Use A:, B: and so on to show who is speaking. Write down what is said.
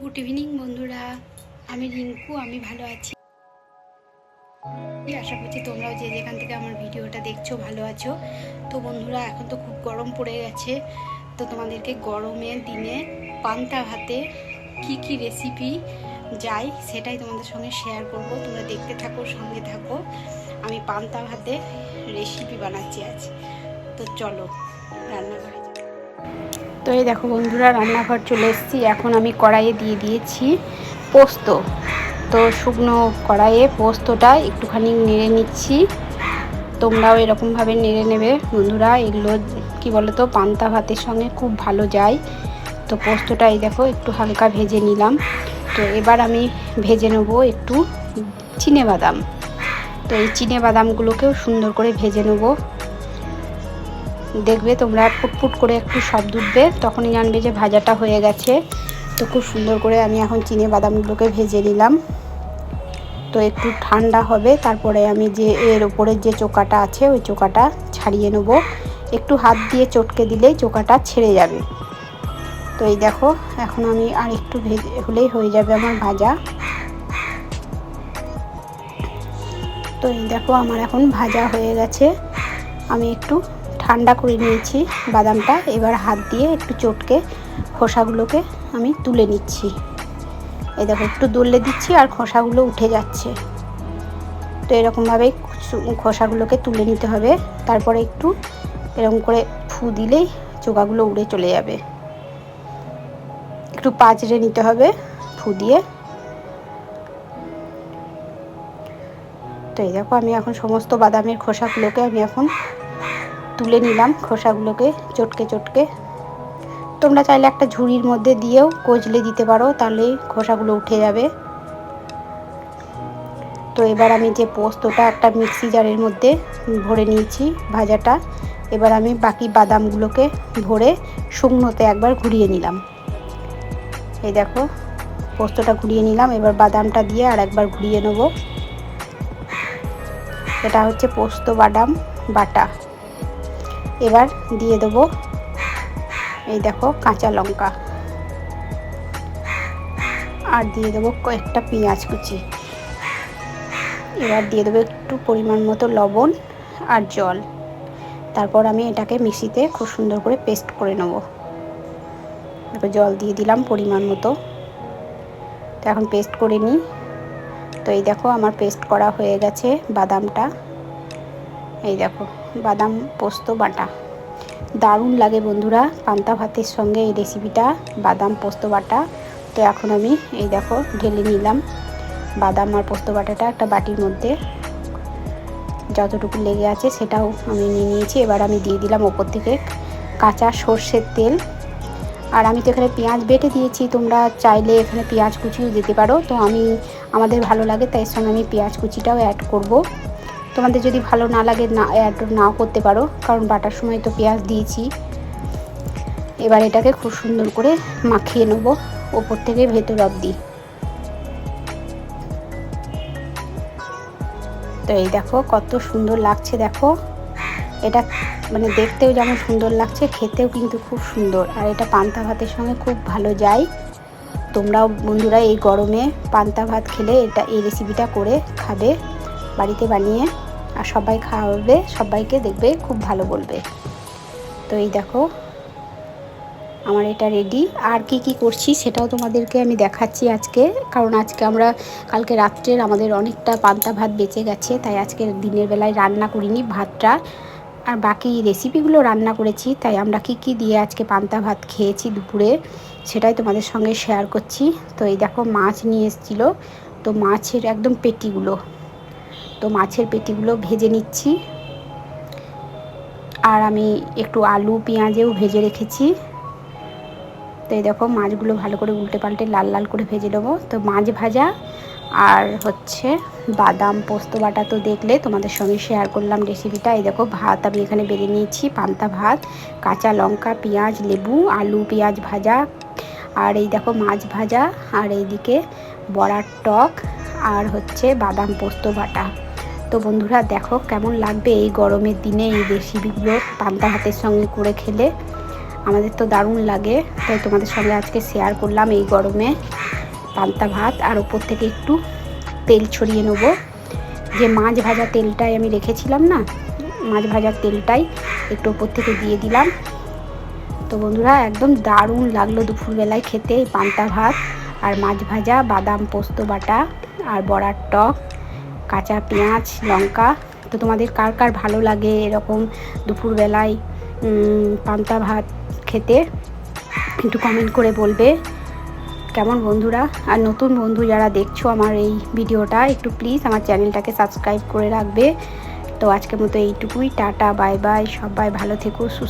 A: Good evening বন্ধুরা। আমি রিঙ্কু, আমি ভালো আছি। আশা করছি তোমরাও যে যেখান থেকে আমার ভিডিওটা দেখছ ভালো আছো। তো বন্ধুরা, এখন তো খুব গরম পড়ে গেছে। তো তোমাদেরকে গরমের দিনে পান্তা ভাতে কি কি রেসিপি যাই সেটাই তোমাদের সঙ্গে শেয়ার করব। তোমরা দেখতে থাকো, সঙ্গে থাকো। আমি পান্তা ভাতে রেসিপি বানাচ্ছি আজ। তো চলো যাই। তো এই দেখো বন্ধুরা, রান্নাঘর চলে এসেছি। এখন আমি কড়াইয়ে দিয়ে দিয়েছি পোস্ত। তো শুকনো কড়াইয়ে পোস্তটা একটুখানি নেড়ে নিচ্ছি। তোমরাও এরকমভাবে নেড়ে নেবে। বন্ধুরা, এগুলো কি বলো তো পান্তা ভাতের সঙ্গে খুব ভালো যায়। তো পোস্তটা এই দেখো, একটু হালকা ভেজে নিলাম। তো এবার আমি ভেজে নেব একটু চিনে বাদাম। তো এই চিনে বাদামগুলোকেও সুন্দর করে ভেজে নেব। দেখবে তোমরা ফুটফুট করে একটু শব্দ উঠবে তখনই জানবে যে ভাজাটা হয়ে গেছে। তো খুব সুন্দর করে আমি এখন চিনে বাদামগুলোকে ভেজে নিলাম। তো একটু ঠান্ডা হবে, তারপরে আমি যে এর ওপরের যে চোকাটা আছে, ওই চোকাটা ছাড়িয়ে নেব। একটু হাত দিয়ে চটকে দিলেই চোকাটা ছেড়ে যাবে। তো এই দেখো, এখন আমি আর একটু ভেজে, হলেই হয়ে যাবে আমার ভাজা। তো এই দেখো, আমার এখন ভাজা হয়ে গেছে। আমি একটু ঠান্ডা করে নিয়েছি বাদামটা। এবার হাত দিয়ে একটু চটকে খোসাগুলোকে আমি তুলে নিচ্ছি। এই দেখো, একটু দলে দিচ্ছি আর খোসাগুলো উঠে যাচ্ছে। তো এরকমভাবেই খোসাগুলোকে তুলে নিতে হবে। তারপরে একটু এরকম করে ফু দিলেই চোকাগুলো উড়ে চলে যাবে। একটু পাঁচড়ে নিতে হবে ফু দিয়ে। তো এই দেখো, আমি এখন সমস্ত বাদামের খোসাগুলোকে আমি এখন তুলে নিলাম খোসাগুলোকে চটকে চটকে। তোমরা চাইলে একটা ঝুড়ির মধ্যে দিয়েও কচলে দিতে পারো, তাহলে খোসাগুলো উঠে যাবে। তো এবার আমি যে পোস্তটা একটা মিক্সি জারের মধ্যে ভরে নিয়েছি ভাজাটা, এবার আমি বাকি বাদামগুলোকে ভরে শুকনোতে একবার ঘুরিয়ে নিলাম। এই দেখো, পোস্তটা ঘুরিয়ে নিলাম, এবার বাদামটা দিয়ে আর একবার ঘুরিয়ে নেব। এটা হচ্ছে পোস্ত বাদাম বাটা। এবার দিয়ে দেবো এই দেখো কাঁচা লঙ্কা। আর দিয়ে দেবো কয়েকটা পেঁয়াজ কুচি। এবার দিয়ে দেবো একটু পরিমাণ মতো লবণ আর জল। তারপর আমি এটাকে মিক্সিতে খুব সুন্দর করে পেস্ট করে নেব। তারপর জল দিয়ে দিলাম পরিমাণ মতো। তো এখন পেস্ট করে নিই। তো এই দেখো আমার পেস্ট করা হয়ে গেছে বাদামটা। এই দেখো। বাদাম পোস্ত বাটা। দারুণ লাগে বন্ধুরা, পান্তা ভাতের সঙ্গে এই রেসিপিটা বাদাম পোস্ত বাটা। তো এখন আমি এই দেখো ঢেলে নিলাম বাদাম আর পোস্ত বাটাটা একটা বাটির মধ্যে। যতটুকু লেগে আছে সেটাও আমি নিয়ে নিয়েছি। এবার আমি দিয়ে দিলাম ওপর থেকে কাঁচা সর্ষের তেল। আর আমি তো এখানে পেঁয়াজ বেটে দিয়েছি, তোমরা চাইলে এখানে পেঁয়াজ কুচিও দিতে পারো। তো আমি, আমাদের ভালো লাগে, তাই সঙ্গে আমি পেঁয়াজ কুচিটাও অ্যাড করব। তোমাদের যদি ভালো না লাগে, না, অ্যাড নাও করতে পারো। কারণ বাটার সময় তো পেঁয়াজ দিয়েছি। এবার এটাকে খুব সুন্দর করে মাখিয়ে নেব। ওপর থেকে ভেতর অবধি। তো এই দেখো, কত সুন্দর লাগছে, দেখো। এটা মানে দেখতেও যেমন সুন্দর লাগছে, খেতেও কিন্তু খুব সুন্দর। আর এটা পান্তা ভাতের সঙ্গে খুব ভালো যায়। তোমরাও বন্ধুরা এই গরমে পান্তা ভাত খেলে এটা, এই রেসিপিটা করে খাবে বাড়িতে বানিয়ে। আর সবাই খাওয়াবে, সবাইকে দেখবে, খুব ভালো বলবে। তো এই দেখো, আমার এটা রেডি আর কি কি করছি সেটাও তোমাদেরকে আমি দেখাচ্ছি আজকে, কারণ আজকে আমরা, কালকে রাত্রের আমাদের অনেকটা পান্তা ভাত বেঁচে গেছে, তাই আজকে দিনের বেলায় রান্না করিনি ভাতটা। আর বাকি রেসিপিগুলো রান্না করেছি, তাই আমরা কি কি দিয়ে আজকে পান্তা ভাত খেয়েছি দুপুরে, সেটাই তোমাদের সঙ্গে শেয়ার করছি। তো এই দেখো, মাছ নিয়ে এসেছিল। তো মাছের একদম পেটিগুলো। তো মাছের পেটিগুলো ভেজে নিচ্ছি। আর আমি একটু আলু, পেঁয়াজেও ভেজে রেখেছি। তো এই দেখো, মাছগুলো ভালো করে উল্টে পাল্টে লাল লাল করে ভেজে নেব। তো মাছ ভাজা আর হচ্ছে বাদাম, পোস্ত বাটা তো দেখলে তোমাদের সঙ্গে শেয়ার করলাম রেসিপিটা এই দেখো, ভাত আমি এখানে বেড়ে নিয়েছি, পান্তা ভাত, কাঁচা লঙ্কা, পেঁয়াজ, লেবু, আলু, পেঁয়াজ ভাজা। আর এই দেখো, মাছ ভাজা। আর এইদিকে বড়ার টক আর হচ্ছে বাদাম, পোস্ত বাটা। তো বন্ধুরা দেখো কেমন লাগবে এই গরমের দিনে এই রেসিপিগুলো পান্তা ভাতের সঙ্গে করে খেলে। আমাদের তো দারুণ লাগে। তাই তোমাদের সঙ্গে আজকে শেয়ার করলাম এই গরমে পান্তা ভাত আর ওপর থেকে একটু তেল ছড়িয়ে নেব। যে মাছ ভাজা তেলটাই আমি রেখেছিলাম না, মাছ ভাজার তেলটাই একটু ওপর থেকে দিয়ে দিলাম। তো বন্ধুরা একদম দারুণ লাগল দুপুরবেলায় খেতে এই পান্তা ভাত আর মাছ ভাজা, বাদাম পোস্ত বাটা আর বড়ার টক। কাঁচা পেঁয়াজ, লঙ্কা। তো তোমাদের কার কার ভালো লাগে এরকম দুপুরবেলায় পান্তা ভাত খেতে? একটু কমেন্ট করে বলবে। কেমন বন্ধুরা? আর নতুন বন্ধু যারা দেখছ আমার এই ভিডিওটা, একটু প্লিজ আমার চ্যানেলটাকে সাবস্ক্রাইব করে রাখবে। তো আজকের মতো এইটুকুই, টাটা বাই বাই সবাই ভালো থেকো, সুস্থ